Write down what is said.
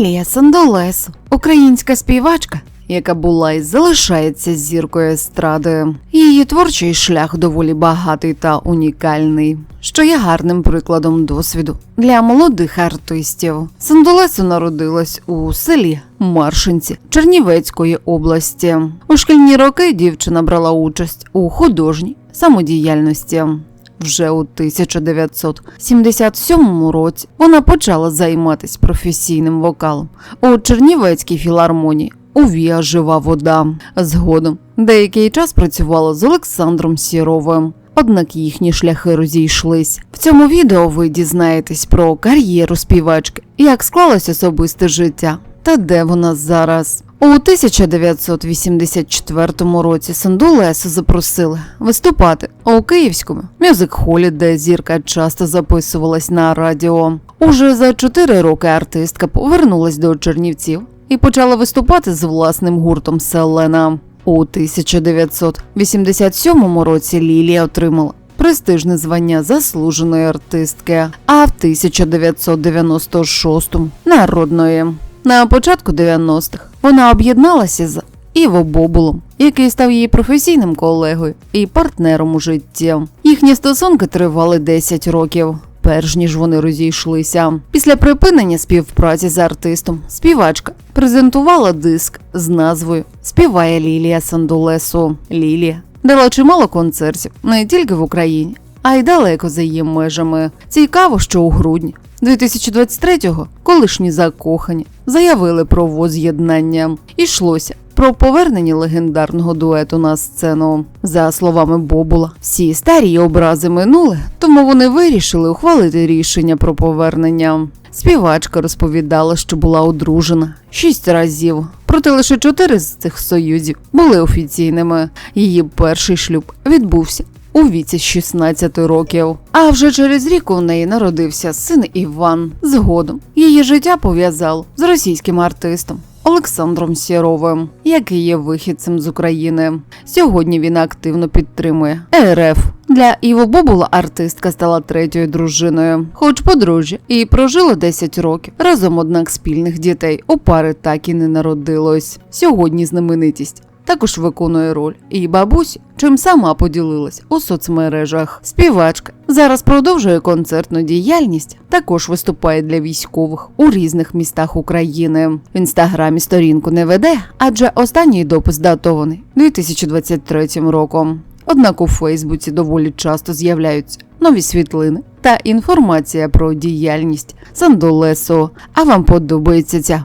Лілія Сандолес, українська співачка, яка була і залишається зіркою естради. Її творчий шлях доволі багатий та унікальний, що є гарним прикладом досвіду для молодих артистів. Сандолесу народилась у селі Маршинці Чернівецької області. У шкільні роки дівчина брала участь у художній самодіяльності. Вже у 1977 році вона почала займатися професійним вокалом у Чернівецькій філармонії. У Віа жива вода. Згодом деякий час працювала з Олександром Сіровим. Однак їхні шляхи розійшлись. В цьому відео ви дізнаєтесь про кар'єру співачки, як склалось особисте життя та де вона зараз. У 1984 році Сандулесу запросили виступати у київському мюзик-холі, де зірка часто записувалась на радіо. Уже за чотири роки артистка повернулась до Чернівців і почала виступати з власним гуртом Селена. У 1987 році Лілія отримала престижне звання заслуженої артистки, а в 1996 народної. На початку 90-х вона об'єдналася з Іво Бобулом, який став її професійним колегою і партнером у житті. Їхні стосунки тривали 10 років. Перш ніж вони розійшлися. Після припинення співпраці з артистом співачка презентувала диск з назвою Співає Лілія Сандулесу. Лілія дала чимало концертів не тільки в Україні, а й далеко за її межами. Цікаво, що у грудні 2023-го колишні закохані заявили про воз'єднання. Ішлося про повернення легендарного дуету на сцену. За словами Бобула, всі старі образи минули, тому вони вирішили ухвалити рішення про повернення. Співачка розповідала, що була одружена шість разів, проте лише чотири з цих союзів були офіційними. Її перший шлюб відбувся у віці 16 років. А вже через рік у неї народився син Іван. Згодом її життя пов'язало з російським артистом. Олександром Сєровим, який є вихідцем з України. Сьогодні він активно підтримує РФ. Для Іво Бобула артистка стала третьою дружиною, хоч подружжя, і прожила 10 років. Разом, однак, спільних дітей у пари так і не народилось. Сьогодні знаменитість також виконує роль і бабусі, чим сама поділилась у соцмережах. Співачка зараз продовжує концертну діяльність, також виступає для військових у різних містах України. В інстаграмі сторінку не веде, адже останній допис датований 2023 роком. Однак у Фейсбуці доволі часто з'являються нові світлини та інформація про діяльність Сандолесо. А вам подобається ця